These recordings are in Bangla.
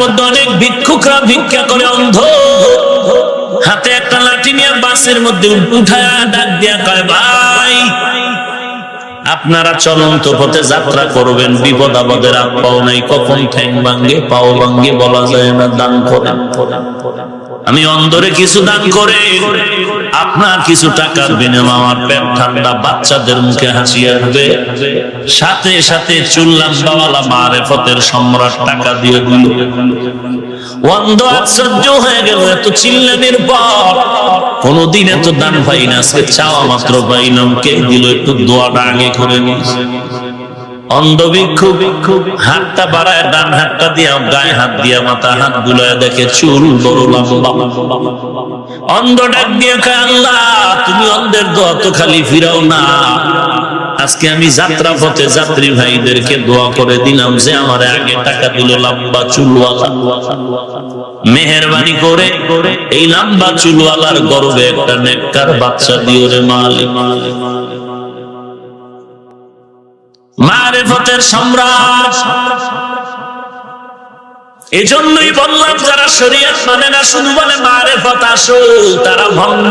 মধ্যে অনেক ভিক্ষা করে অন্ধ। হাতে একটা ডাক ভাই, আপনারা চলন্ত পথে যাত্রা করবেন, বিপদ আপদের পাও নাই, কখন ঠ্যাং ভাঙ্গে পাও ভাঙ্গে বলা যায় না, দান আমি অন্দরে কিছু দান করে। আপনার কিছু টাকার বিনিময়ে আমার পেট ঠান্ডা বাচ্চাদের মুখে হাসি আসবে। সাথে সাথে চুল্লাম বাওয়ালা মারেফতের সম্রাট টাকা দিয়ে দিল। অন্ধ হয়ে গেল কোনদিন এত দান পাই না আজকে চাওয়া মাত্র কে দিল একটু দোয়াটা আগে করে অন্ধ ভিক্ষু ভিক্ষু হাতটা ডান হাতটা দিয়া আল্লাহ, তুমি অন্ধের দোয়া খালি ফিরাও না। আজকে আমি যাত্রা পথে যাত্রী ভাইদেরকে দোয়া করে দিলাম যে আমার আগে টাকা দিল লম্বা চুলওয়ালা। মেহরবানি করে এই লম্বা চুলওয়ালার গর্বে একটা নেককার বাচ্চা দিও রে মালিক। মারেফতের সম্রাট। এই জন্যই বললাম, যারা শরীয়ত মানে না, শুধু বলে মারেফত আসল, তারা ভণ্ড।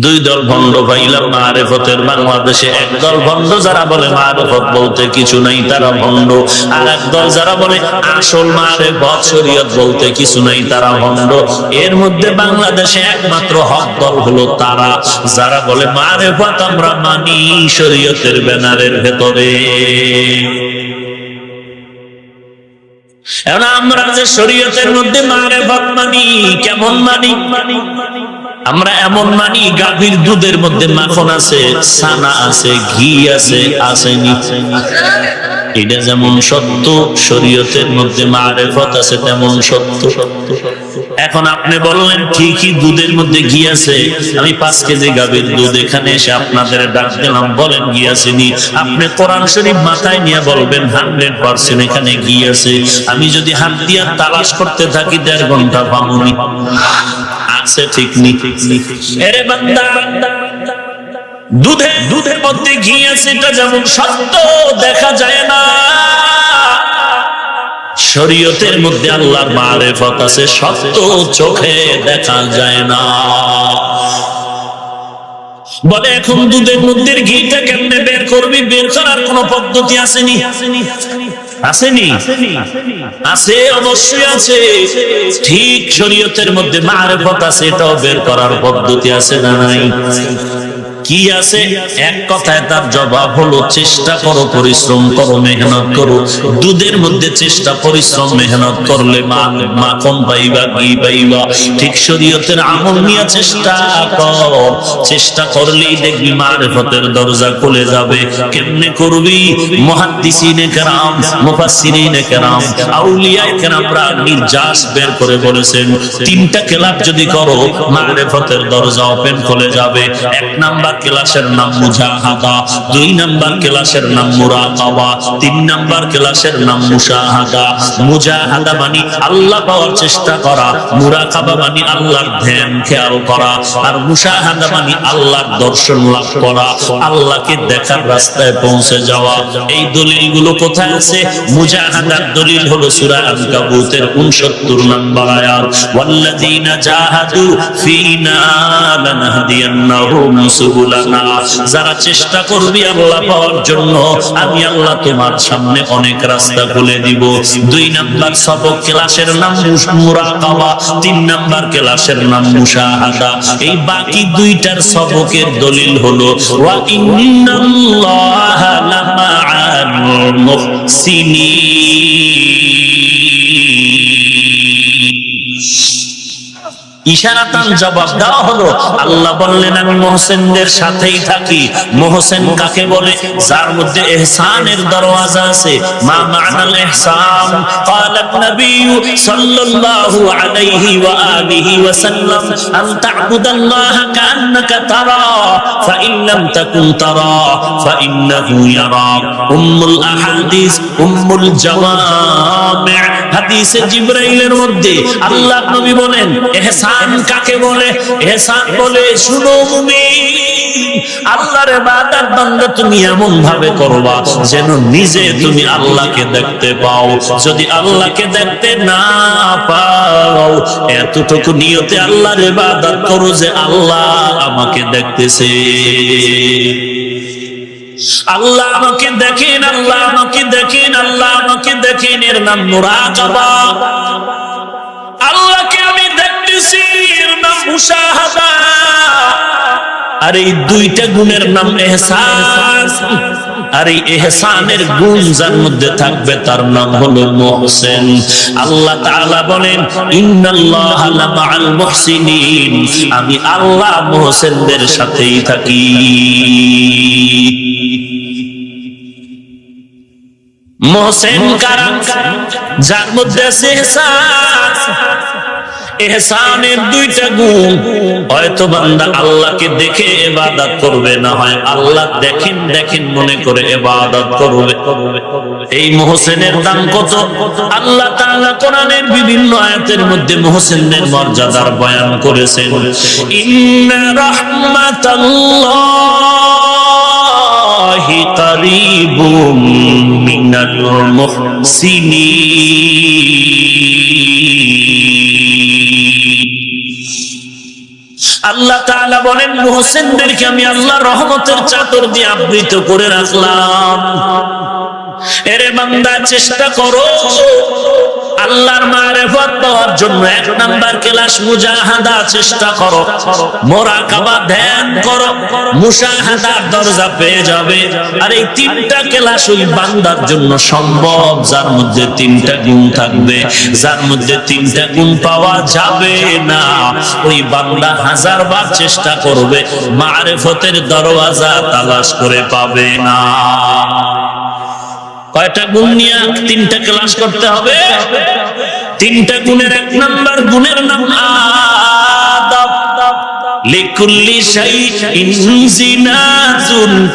দুই দল ভণ্ড পাইলাম মারেফতের বাংলাদেশে। এক দল ভণ্ড, যারা বলে মারেফত বলতে কিছু নাই, তারা ভণ্ড। আর এক দল যারা বলে আসল মারেফত, শরীয়ত বলতে কিছু নাই, তারা ভণ্ড। এর মধ্যে বাংলাদেশে একমাত্র হক দল হলো তারা। যারা বলে মারেফত আমরা মানি শরীয়তের ব্যানারের ভেতরে। আমরা যে শরীয়তের মধ্যে মারেফত মানি, কেমন মানি মানি? আমরা এমন মানি, গাভীর দুধের মধ্যে মাখন আছে সানা আছে, ঘি আছে, আসেনি। এটা যেমন সত্য, শরীয়তের মধ্যে মারেফত আছে তেমন সত্য। সত্য এখন আপনি বললেন, ঠিকই দুধের মধ্যে ঘি আছে। আমি পাঁচ কেজি গাভীর দুধ এখানে এসে আপনাদের ডাক দিলাম, বলেন ঘি আসেনি। আপনি কোরআন শরীফ মাথায় নিয়ে বলবেন, হান্ড্রেড পার্সেন্ট এখানে ঘি আছে। আমি যদি হাত দিয়ে তালাশ করতে থাকি, দেড় ঘণ্টা পাবনি আছে ঠিক নি দুধে, দুধের মধ্যে ঘি আছে, এটা যেমন সত্য, দেখা যায় না। শরীয়তের মধ্যে আল্লাহর মারেফত আছে, সত্য চোখে দেখা যায় না। বলে, এখন দুধের মধ্যে ঘিটা কেমনে বের করবি? বের করার কোন পদ্ধতি আসেনি আসেনি? আছে, অবশ্যই আছে। ঠিক শরীয়তের মধ্যে মারফত আছে, এটাও বের করার পদ্ধতি আছে না নাই? কি আছে? এক কথায় তার জবাব হলো, চেষ্টা করো, পরিশ্রম করো, মেহনত করো। দুধের মধ্যে চেষ্টা, পরিশ্রম, মেহনত করলে মাখন পাইবা ঘি পাইবা? ঠিক শরীয়তের আমল নিয়ে চেষ্টা কর। চেষ্টা করলেই দেখবি মারেফতের দরজা খুলে যাবে। কেমনে করবি? মুহাদ্দিসিনে কেরাম, মুফাসসিরিনে কেরাম, আউলিয়ায়ে কেরামরা নির্যাস বের করে বলেছেন, তিনটা কেলাপ যদি করো, মারেফতের দরজা ওপেন খুলে যাবে। এক নাম্বার ক্লাসের নাম মুজাহাদা দুই নাম্বার ক্লাসের নাম মুরাকাবা, তিন নাম্বার ক্লাসের নাম মুশাহাদা। মুজাহাদা মানে আল্লাহ পাওয়ার চেষ্টা করা, মুরাকাবা মানে আল্লাহর ধ্যান, খেয়াল করা, আর মুশাহাদা মানে আল্লাহর দর্শন লাভ করা, আল্লাহকে দেখার রাস্তায় পৌঁছে যাওয়া। এই দলিলগুলো কোথায় আছে? মুজাহাদার দলিল হলো সূরা আনকাবুতের 69 নম্বর আয়াত, ওয়াল্লাযীনা জাহাদু ফিনা লানাহদিয়ান্নাহুম সুবুলানা যারা চেষ্টা করবি আল্লাহ পাওয়ার জন্য, আমি আল্লাহ তোমার সামনে অনেক রাস্তা খুলে দিব। দুই নাম্বার সবক ক্লাসের নাম মুরাকাবা, তিন নাম্বার ক্লাসের নাম মুশাহাদা। এই বাকি দুইটার সবকের দলিল হলো, ওয়া ইন্নাল্লাহা লামাআল মুহসিনিন। ইশারাতান জবাব দেওয়া হলো আল্লাহ বললেন আমি মোহসেনদের সাথেই থাকি মোহসেন কাকে বলে যার মধ্যে ইহসানের দরওয়াজা আছে মা মানাল ইহসান قال النبي صلى الله عليه واله وسلم ان تعبد الله كانك تراه فان لم تكن تراه فانه يراك ام الاحاديث ام الجوامع হাদিসে জিব্রাইলের মধ্যে আল্লাহ নবী বলেন, এহসান কাকে বলে? এহসান বলে, শুনো মুমিন, আল্লাহর ইবাদত বান্দা তুমি এমন ভাবে করবা যেন নিজে তুমি আল্লাহকে দেখতে পাও। যদি আল্লাহকে দেখতে না পাও, এতটুকু নিয়তে আল্লাহর ইবাদত করো যে আল্লাহ আমাকে দেখতেছে। আল্লাহ আমাকে দেখেন, আল্লাহ আমাকে দেখেন, আল্লাহ আমাকে দেখেন, এর নাম মুরাকাবা। আল্লাহকে আমি দেখতেছি, এর নাম মুশাহাদা। আর এই দুইটা গুণের নাম এহসান। আর এই এহসানের গুণ যার মধ্যে থাকবে তার নাম হলো মুহসিন। আল্লাহ তাআলা বলেন, ইন্নাল্লাহা লামাআল মুহসিনিন। আমি আল্লাহ মুহসিনদের সাথেই থাকি। মোহসেন কারাম যার মধ্যে আছে এহসান। এহসানের দুইটা গুণ। হয়তো বান্দা আল্লাহকে দেখে করবে, না হয় আল্লাহ দেখেন দেখেন মনে করে করবে। এই মোহসেনের দাম কত? আল্লাহ তাআলা কোরআনের বিভিন্ন আয়াতের মধ্যে মোহসেনদের মর্যাদার বয়ান করেছেন, ইন্না রাহমাতাল্লাহি কারীবুম মিনাল মুহসিনিন। আল্লাহ তাআলা বলেন হোসেনদেরকে আমি আল্লাহ রহমতের চাদর দিয়ে আবৃত করে রাখলাম। এরে বান্দা, চেষ্টা করো। আল্লাহর মারেফত পাওয়ার জন্য এক নাম্বার ক্লাস মুজাহাদা চেষ্টা করো। মোরাকাবা ধ্যান করো, মুশাহাদার দরজা পেয়ে যাবে। আর এই তিনটা ক্লাস ওই বান্দার জন্য সম্ভব, যার মধ্যে তিনটা গুণ থাকবে, যার মধ্যে তিনটা গুণ পাওয়া যাবে না। ওই বান্দা হাজার বার চেষ্টা করবে, মারেফতের দরওয়াজা তালাশ করে পাবে না। কয়টা গুণ নিয়ে তিনটা ক্লাস করতে হবে? তিনটা গুণের এক নাম্বার গুণের নাম আদব لكل شيء زينة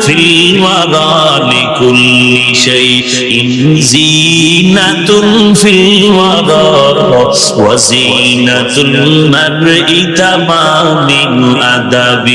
في الورى لكل شيء زينة في الورى وزينة المرء تمام الأدب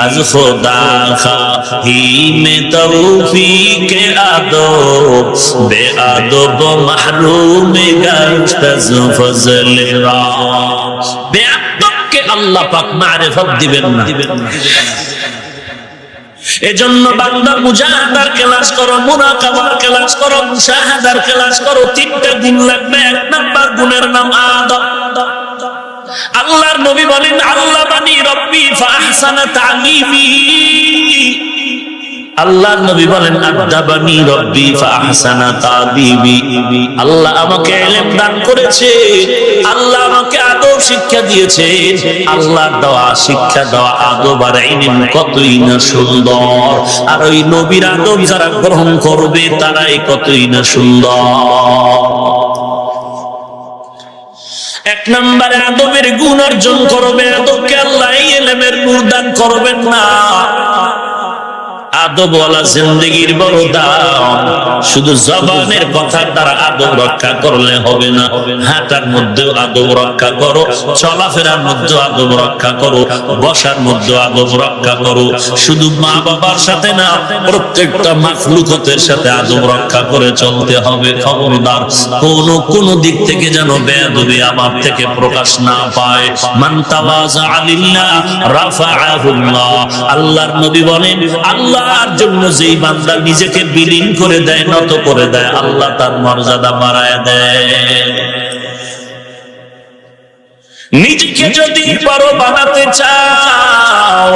از خدا خواهی ادب بے ادب محروم گشت فضل را بے কাউকে আল্লাহ পাক মারে ফত দিবেন না। এজন্য বান্দা মুজাহাদার ক্লাস করো, মুরাকাবার ক্লাস করো, মুশাহাদার ক্লাস করো, তিনটা দিন লাগবে, এক নাম্বার গুণের নাম আদব। আল্লাহর নবী বলেন, আল্লাহ বানি রব্বি, ফাহসানা তালিমি আল্লাহর নবী বলেন, আদাবানি রব্বি ফাহসানা তাদিবি আল্লাহ আমাকে ইলম দান করেছে, আল্লাহ আমাকে আদব শিক্ষা দিয়েছে। আল্লাহর দেওয়া শিক্ষা দেওয়া আদব আর ইলম কতই না সুন্দর। আর ওই নবীর আদব যারা গ্রহণ করবে, তারাই কতই না সুন্দর। এক নম্বরে আদবের গুণ অর্জন করবে, আদবকে আল্লাহ এলেমের নূর দান করবেন না। জিন্দগির শুধু জবানের দ্বারা আদব রক্ষা করলে হবে না। হাঁটার আদব রক্ষা করো, চলাফেরার মধ্যেও আদব রক্ষা করো, বসার মধ্যে আদব রক্ষা করো। শুধু মা বাবার সাথে না, প্রত্যেকটা মাখলুকতের সাথে আদব রক্ষা করে চলতে হবে। খবরদার, কোন কোন দিক থেকে যেন বেয়াদবি আমার থেকে প্রকাশ না পায়। মান তাওয়াজা আলিল্লাহ রাফাআহুল্লাহ। আল্লাহর নবী বলেন আল্লাহর জন্য যেই বান্দা নিজেকে বিলীন করে দেয়, নত করে দেয়, আল্লাহ তার মর্যাদা বাড়ায় দেয়। নিজেকে যদি বড় বানাতে চাও